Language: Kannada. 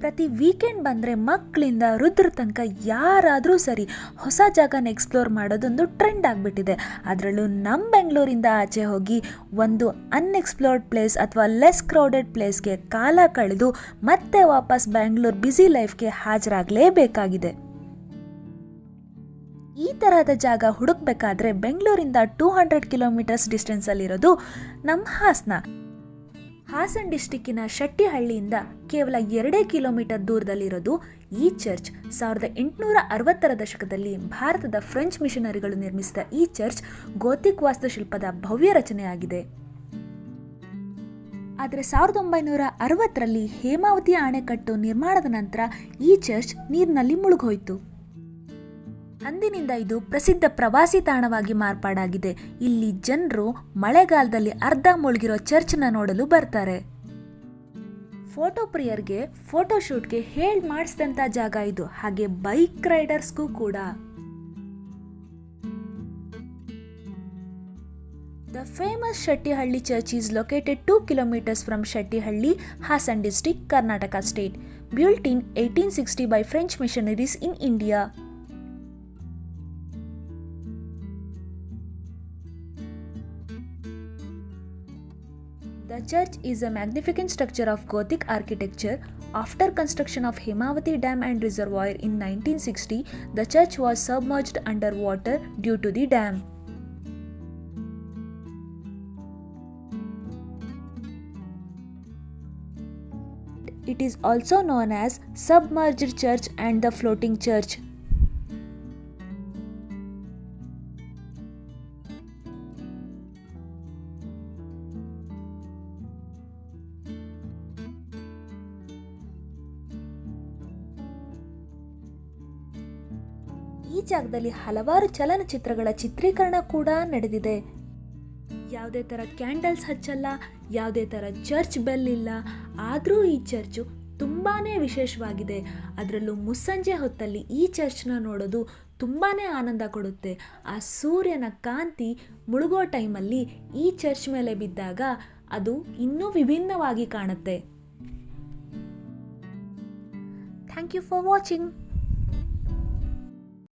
ಪ್ರತಿ ವೀಕೆಂಡ್ ಬಂದರೆ ಮಕ್ಕಳಿಂದ ವೃದ್ಧರ ತನಕ ಯಾರಾದರೂ ಸರಿ ಹೊಸ ಜಾಗನ ಎಕ್ಸ್ಪ್ಲೋರ್ ಮಾಡೋದೊಂದು ಟ್ರೆಂಡ್ ಆಗಿಬಿಟ್ಟಿದೆ. ಅದರಲ್ಲೂ ನಮ್ಮ ಬೆಂಗಳೂರಿಂದ ಆಚೆ ಹೋಗಿ ಒಂದು ಅನ್ಎಕ್ಸ್ಪ್ಲೋರ್ಡ್ ಪ್ಲೇಸ್ ಅಥವಾ ಲೆಸ್ ಕ್ರೌಡೆಡ್ ಪ್ಲೇಸ್ಗೆ ಕಾಲ ಕಳೆದು ಮತ್ತೆ ವಾಪಸ್ ಬ್ಯಾಂಗ್ಳೂರ್ ಬ್ಯುಸಿ ಲೈಫ್ಗೆ ಹಾಜರಾಗಲೇಬೇಕಾಗಿದೆ. ಈ ತರಹದ ಜಾಗ ಹುಡುಕ್ಬೇಕಾದ್ರೆ ಬೆಂಗಳೂರಿಂದ ಟೂ ಹಂಡ್ರೆಡ್ ಕಿಲೋಮೀಟರ್ಸ್ ಡಿಸ್ಟೆನ್ಸಲ್ಲಿರೋದು ನಮ್ಮ ಹಾಸನ. ಹಾಸನ್ ಡಿಸ್ಟಿಕ್ಕಿನ ಶೆಟ್ಟಿಹಳ್ಳಿಯಿಂದ ಕೇವಲ ಎರಡೇ ಕಿಲೋಮೀಟರ್ ದೂರದಲ್ಲಿರೋದು ಈ ಚರ್ಚ್ ಸಾವಿರದ ಎಂಟುನೂರ ಅರವತ್ತರ ದಶಕದಲ್ಲಿ ಭಾರತದ ಫ್ರೆಂಚ್ ಮಿಷನರಿಗಳು ನಿರ್ಮಿಸಿದ ಈ ಚರ್ಚ್ ಗೋತಿಕ್ ವಾಸ್ತುಶಿಲ್ಪದ ಭವ್ಯ ರಚನೆಯಾಗಿದೆ. ಆದರೆ ಸಾವಿರದ ಒಂಬೈನೂರ ಅರವತ್ತರಲ್ಲಿ ಹೇಮಾವತಿ ಅಣೆಕಟ್ಟು ನಿರ್ಮಾಣದ ನಂತರ ಈ ಚರ್ಚ್ ನೀರಿನಲ್ಲಿ ಮುಳುಗೋಯ್ತು. ಅಂದಿನಿಂದ ಇದು ಪ್ರಸಿದ್ಧ ಪ್ರವಾಸಿ ತಾಣವಾಗಿ ಮಾರ್ಪಾಡಾಗಿದೆ. ಇಲ್ಲಿ ಜನರು ಮಳೆಗಾಲದಲ್ಲಿ ಅರ್ಧ ಮುಳುಗಿರೋ ಚರ್ಚ್ನ ನೋಡಲು ಬರ್ತಾರೆ. ಫೋಟೋ ಪ್ರಿಯರ್ಗೆ ಫೋಟೋಶೂಟ್ಗೆ ಹೇಳಿ ಮಾಡಿಸಿದಂಥ ಜಾಗ ಇದು. ಹಾಗೆ ಬೈಕ್ ರೈಡರ್ಸ್ಗೂ ಕೂಡ. The famous Shettihalli church is located two kilometres from Shettihalli, Hassan district Karnataka state. built in 1860 by French missionaries in India. The church is a magnificent structure of Gothic architecture. After construction of Hemavati Dam and Reservoir in 1960, the church was submerged under water due to the dam. It is also known as submerged church and the floating church. ಈ ಜಾಗದಲ್ಲಿ ಹಲವಾರು ಚಲನಚಿತ್ರಗಳ ಚಿತ್ರೀಕರಣ ಕೂಡ ನಡೆದಿದೆ. ಯಾವುದೇ ಥರ ಕ್ಯಾಂಡಲ್ಸ್ ಹಚ್ಚಲ್ಲ, ಯಾವುದೇ ಥರ ಚರ್ಚ್ ಬೆಲ್ ಇಲ್ಲ. ಆದರೂ ಈ ಚರ್ಚು ತುಂಬಾ ವಿಶೇಷವಾಗಿದೆ. ಅದರಲ್ಲೂ ಮುಸ್ಸಂಜೆ ಹೊತ್ತಲ್ಲಿ ಈ ಚರ್ಚ್ನ ನೋಡೋದು ತುಂಬಾ ಆನಂದ ಕೊಡುತ್ತೆ. ಆ ಸೂರ್ಯನ ಕಾಂತಿ ಮುಳುಗೋ ಟೈಮಲ್ಲಿ ಈ ಚರ್ಚ್ ಮೇಲೆ ಬಿದ್ದಾಗ ಅದು ಇನ್ನೂ ವಿಭಿನ್ನವಾಗಿ ಕಾಣುತ್ತೆ. Thank you for watching.